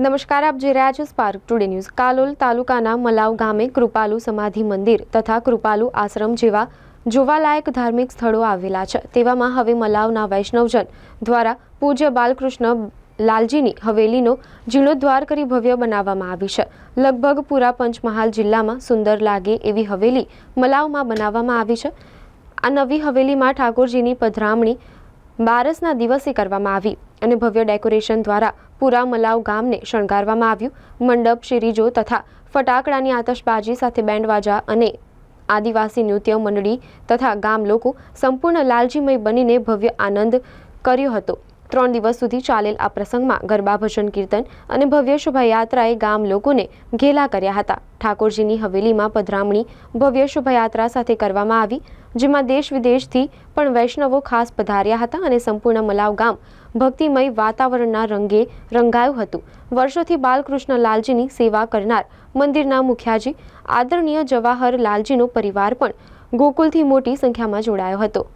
નમસ્કાર, આપ જોઈ રહ્યા છો સ્પાર્ક ટુડે ન્યૂઝ કાલોલ તાલુકાના મલાવ ગામે કૃપાલુ સમાધિ મંદિર તથા કૃપાલુ આશ્રમ જેવા જોવાલાયક ધાર્મિક સ્થળો આવેલા છે. તેવામાં હવે મલાવના વૈષ્ણવજન દ્વારા પૂજ્ય બાલકૃષ્ણ લાલજીની હવેલીનો જીર્ણોદ્વાર કરી ભવ્ય બનાવવામાં આવી છે. લગભગ પૂરા પંચમહાલ જિલ્લામાં સુંદર લાગે એવી હવેલી મલાવમાં બનાવવામાં આવી છે. આ નવી હવેલીમાં ઠાકોરજીની પધરામણી બારસના દિવસે કરવામાં આવી અને ભવ્ય ડેકોરેશન દ્વારા પુરા મલાવ ગામને શણગારવામાં આવ્યું. મંડપ, શિરીજો તથા ફટાકડાની આતશબાજી સાથે બેન્ડવાજા અને આદિવાસી નૃત્ય મંડળી તથા ગામ લોકો સંપૂર્ણ લાલજીમય બનીને ભવ્ય આનંદ કર્યો હતો. ત્રણ દિવસ સુધી ચાલેલ આ પ્રસંગમાં ગરબા, ભજન, કીર્તન અને ભવ્ય શોભાયાત્રાએ ગામ લોકોને ઘેલા કર્યા હતા. ઠાકોરજીની હવેલીમાં પધરામણી ભવ્ય શોભાયાત્રા સાથે કરવામાં આવી, જેમાં દેશ વિદેશથી પણ વૈષ્ણવો ખાસ પધાર્યા હતા અને સંપૂર્ણ મલાવ ગામ ભક્તિમય વાતાવરણના રંગે રંગાયું હતું. વર્ષોથી બાલકૃષ્ણ લાલજીની સેવા કરનાર મંદિરના મુખ્યાજી, આદરણીય જવાહર લાલજીનો પરિવાર પણ ગોકુલથી મોટી સંખ્યામાં જોડાયો હતો.